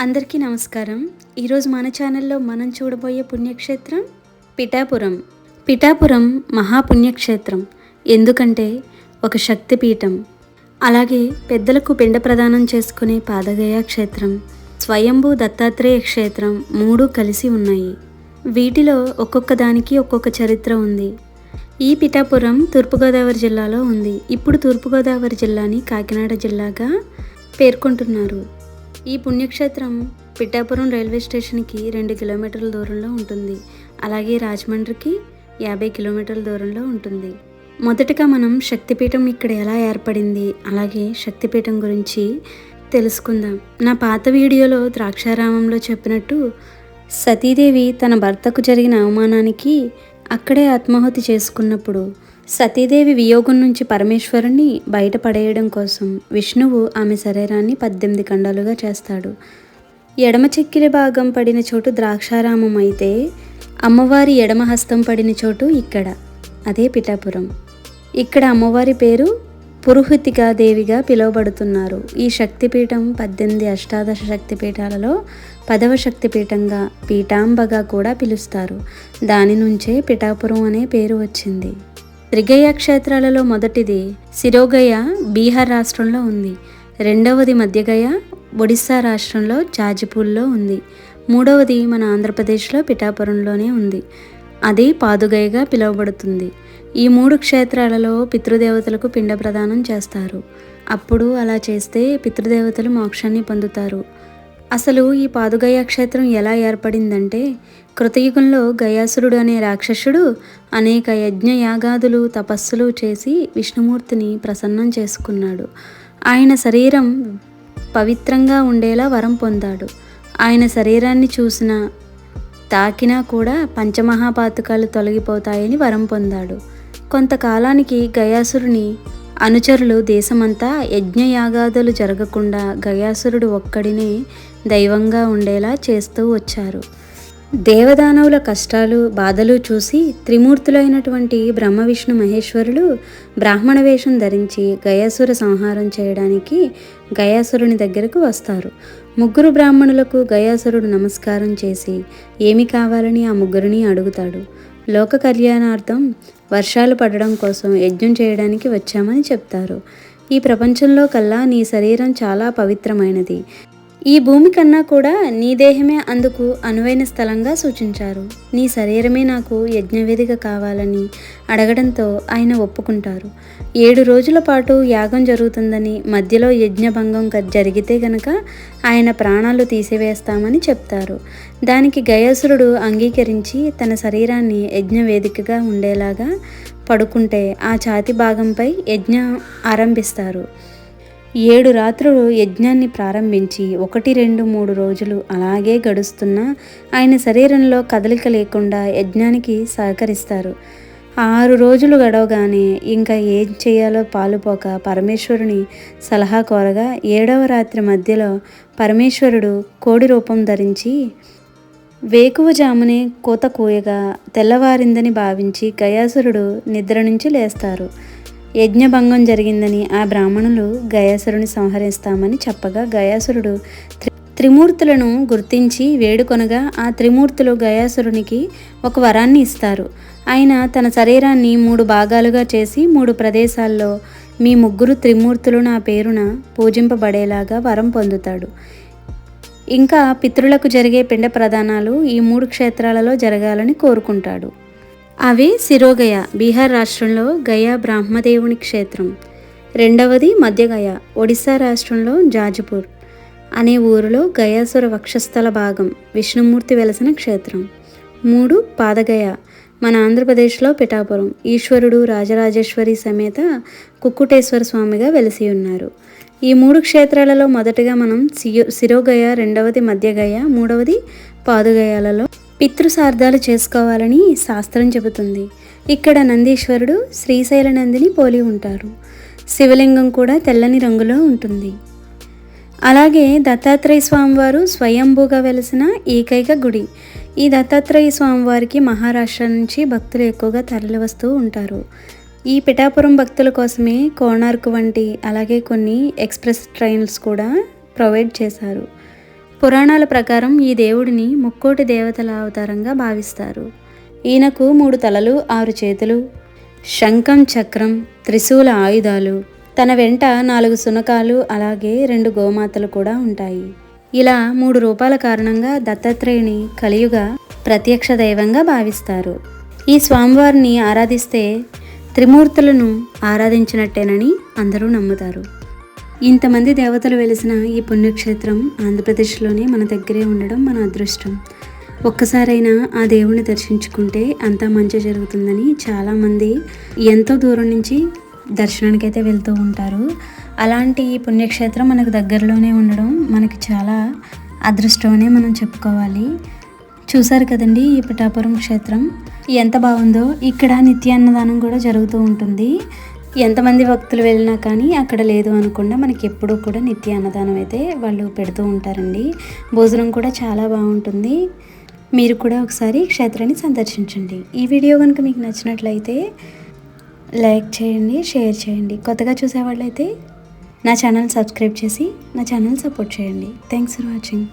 అందరికీ నమస్కారం. ఈరోజు మన ఛానల్లో మనం చూడబోయే పుణ్యక్షేత్రం పిఠాపురం. పిఠాపురం మహాపుణ్యక్షేత్రం. ఎందుకంటే ఒక శక్తిపీఠం. అలాగే పెద్దలకు పిండ ప్రదానం చేసుకునే పాదగయ క్షేత్రం స్వయంభూ దత్తాత్రేయ క్షేత్రం మూడు కలిసి ఉన్నాయి. వీటిలో ఒక్కొక్క దానికి ఒక్కొక్క చరిత్ర ఉంది. ఈ పిఠాపురం తూర్పుగోదావరి జిల్లాలో ఉంది. ఇప్పుడు తూర్పుగోదావరి జిల్లాని కాకినాడ జిల్లాగా పేర్కొంటున్నారు. ఈ పుణ్యక్షేత్రం పిఠాపురం రైల్వే స్టేషన్కి రెండు కిలోమీటర్ల దూరంలో ఉంటుంది. అలాగే రాజమండ్రికి యాభై కిలోమీటర్ల దూరంలో ఉంటుంది. మొదటగా మనం శక్తిపీఠం ఇక్కడ ఎలా ఏర్పడింది అలాగే శక్తిపీఠం గురించి తెలుసుకుందాం. నా పాత వీడియోలో ద్రాక్షారామంలో చెప్పినట్టు సతీదేవి తన భర్తకు జరిగిన అవమానానికి అక్కడే ఆత్మాహుతి చేసుకున్నప్పుడు సతీదేవి వియోగం నుంచి పరమేశ్వరుణ్ణి బయటపడేయడం కోసం విష్ణువు ఆమె శరీరాన్ని పద్దెనిమిది ఖండాలుగా చేస్తాడు. ఎడమ చెక్కిలి భాగం పడిన చోటు ద్రాక్షారామం అయితే అమ్మవారి ఎడమ హస్తం పడిన చోటు ఇక్కడ అదే పిఠాపురం. ఇక్కడ అమ్మవారి పేరు పురుహుతికా దేవిగా పిలువబడుతున్నారు. ఈ శక్తిపీఠం పద్దెనిమిది అష్టాదశ శక్తిపీఠాలలో పదవ శక్తిపీఠంగా పీఠాంబగా కూడా పిలుస్తారు. దాని నుంచే పిఠాపురం అనే పేరు వచ్చింది. త్రిగయ క్షేత్రాలలో మొదటిది శిరోగయ బీహార్ రాష్ట్రంలో ఉంది. రెండవది మధ్యగయ ఒడిస్సా రాష్ట్రంలో జాజిపూల్లో ఉంది. మూడవది మన ఆంధ్రప్రదేశ్లో పిఠాపురంలోనే ఉంది. అది పాదుగయగా పిలువబడుతుంది. ఈ మూడు క్షేత్రాలలో పితృదేవతలకు పిండ ప్రదానం చేస్తారు. అప్పుడు అలా చేస్తే పితృదేవతలు మోక్షాన్ని పొందుతారు. అసలు ఈ పాదుగయ క్షేత్రం ఎలా ఏర్పడిందంటే కృతయుగంలో గయాసురుడు అనే రాక్షసుడు అనేక యజ్ఞ యాగాదులు తపస్సులు చేసి విష్ణుమూర్తిని ప్రసన్నం చేసుకున్నాడు. ఆయన శరీరం పవిత్రంగా ఉండేలా వరం పొందాడు. ఆయన శరీరాన్ని చూసిన తాకినా కూడా పంచమహాపాతకాలు తొలగిపోతాయని వరం పొందాడు. కొంతకాలానికి గయాసురుని అనుచరులు దేశమంతా యజ్ఞయాగాదులు జరగకుండా గయాసురుడు ఒక్కడినే దైవంగా ఉండేలా చేస్తూ వచ్చారు. దేవదానవుల కష్టాలు బాధలు చూసి త్రిమూర్తులైనటువంటి బ్రహ్మ విష్ణు మహేశ్వరులు బ్రాహ్మణ వేషం ధరించి గయాసుర సంహారం చేయడానికి గయాసురుని దగ్గరకు వస్తారు. ముగ్గురు బ్రాహ్మణులకు గయాసురుడు నమస్కారం చేసి ఏమి కావాలని ఆ ముగ్గురిని అడుగుతాడు. లోక కళ్యాణార్థం వర్షాలు పడడం కోసం యజ్ఞం చేయడానికి వచ్చామని చెప్తారు. ఈ ప్రపంచంలో కల్లా నీ శరీరం చాలా పవిత్రమైనది. ఈ భూమి కన్నా కూడా నీ దేహమే అందుకు అనువైన స్థలంగా సూచించారు. నీ శరీరమే నాకు యజ్ఞవేదిక కావాలని అడగడంతో ఆయన ఒప్పుకుంటారు. ఏడు రోజుల పాటు యాగం జరుగుతుందని మధ్యలో యజ్ఞభంగం క- జరిగితే గనక ఆయన ప్రాణాలు తీసివేస్తామని చెప్తారు. దానికి గయాసురుడు అంగీకరించి తన శరీరాన్ని యజ్ఞవేదికగా ఉండేలాగా పడుకుంటే ఆ ఛాతి భాగంపై యజ్ఞం ఆరంభిస్తారు. ఏడు రాత్రులు యజ్ఞాన్ని ప్రారంభించి ఒకటి రెండు మూడు రోజులు అలాగే గడుస్తున్నా ఆయన శరీరంలో కదలిక లేకుండా యజ్ఞానికి సహకరిస్తారు. ఆరు రోజులు గడవగానే ఇంకా ఏం చేయాలో పాలుపోక పరమేశ్వరుని సలహా కోరగా ఏడవ రాత్రి మధ్యలో పరమేశ్వరుడు కోడి రూపం ధరించి వేకువజామునే కోత కూయగా తెల్లవారిందని భావించి గయాసురుడు నిద్ర నుంచి లేస్తారు. యజ్ఞభంగం జరిగిందని ఆ బ్రాహ్మణులు గయాసురుని సంహరిస్తామని చెప్పగా గయాసురుడు త్రిమూర్తులను గుర్తించి వేడుకొనగా ఆ త్రిమూర్తులు గయాసురునికి ఒక వరాన్ని ఇస్తారు. ఆయన తన శరీరాన్ని మూడు భాగాలుగా చేసి మూడు ప్రదేశాల్లో మీ ముగ్గురు త్రిమూర్తులు నా పేరున పూజింపబడేలాగా వరం పొందుతాడు. ఇంకా పితృలకు జరిగే పిండ ప్రదానాలు ఈ మూడు క్షేత్రాలలో జరగాలని కోరుకుంటాడు. అవి శిరోగయ బీహార్ రాష్ట్రంలో గయా బ్రాహ్మదేవుని క్షేత్రం. రెండవది మధ్యగయ ఒడిశా రాష్ట్రంలో జాజ్పూర్ అనే ఊరిలో గయాసుర వక్షస్థల భాగం విష్ణుమూర్తి వెలసిన క్షేత్రం. మూడు పాదగయ మన ఆంధ్రప్రదేశ్లో పిఠాపురం ఈశ్వరుడు రాజరాజేశ్వరి సమేత కుక్కుటేశ్వర స్వామిగా వెలిసి ఉన్నారు ఈ మూడు క్షేత్రాలలో మొదటగా మనం సియో శిరోగయ రెండవది మధ్యగయ మూడవది పాదుగయాలలో పితృసార్థాలు చేసుకోవాలని శాస్త్రం చెబుతుంది. ఇక్కడ నందీశ్వరుడు శ్రీశైల నందిని పోలి ఉంటారు. శివలింగం కూడా తెల్లని రంగులో ఉంటుంది. అలాగే దత్తాత్రేయ స్వామివారు స్వయంభూగా వెలిసిన ఏకైక గుడి. ఈ దత్తాత్రేయ స్వామివారికి మహారాష్ట్ర నుంచి భక్తులు ఎక్కువగా తరలి వస్తూ ఉంటారు. ఈ పిఠాపురం భక్తుల కోసమే కోణార్క్ వంటి అలాగే కొన్ని ఎక్స్ప్రెస్ ట్రైన్స్ కూడా ప్రొవైడ్ చేశారు. పురాణాల ప్రకారం ఈ దేవుడిని ముక్కోటి దేవతల అవతారంగా భావిస్తారు. ఈయనకు మూడు తలలు ఆరు చేతులు శంఖం చక్రం త్రిశూల ఆయుధాలు తన వెంట నాలుగు సునకాలు అలాగే రెండు గోమాతలు కూడా ఉంటాయి. ఇలా మూడు రూపాల కారణంగా దత్తాత్రేయుని కలియుగ ప్రత్యక్ష దైవంగా భావిస్తారు. ఈ స్వామివారిని ఆరాధిస్తే త్రిమూర్తులను ఆరాధించినట్టేనని అందరూ నమ్ముతారు. ఇంతమంది దేవతలు వెలిసిన ఈ పుణ్యక్షేత్రం ఆంధ్రప్రదేశ్లోనే మన దగ్గరే ఉండడం మన అదృష్టం. ఒక్కసారైనా ఆ దేవుణ్ణి దర్శించుకుంటే అంతా మంచి జరుగుతుందని చాలామంది ఎంతో దూరం నుంచి దర్శనానికి అయితే వెళ్తూ ఉంటారు. అలాంటి ఈ పుణ్యక్షేత్రం మనకు దగ్గరలోనే ఉండడం మనకి చాలా అదృష్టం అనే మనం చెప్పుకోవాలి. చూసారు కదండి ఈ పిఠాపురం క్షేత్రం? ఎంత బాగుందో. ఇక్కడ నిత్యాన్నదానం కూడా జరుగుతూ ఉంటుంది. ఎంతమంది భక్తులు వెళ్ళినా కానీ అక్కడ లేదు అనకుండా మనకి ఎప్పుడూ కూడా నిత్య అన్నదానం అయితే వాళ్ళు పెడుతూ ఉంటారండి. భోజనం కూడా చాలా బాగుంటుంది. మీరు కూడా ఒకసారి క్షేత్రాన్ని సందర్శించండి. ఈ వీడియో కనుక మీకు నచ్చినట్లయితే లైక్ చేయండి షేర్ చేయండి. కొత్తగా చూసేవాళ్ళైతే నా ఛానల్ సబ్స్క్రైబ్ చేసి నా ఛానల్ సపోర్ట్ చేయండి. Thanks for watching.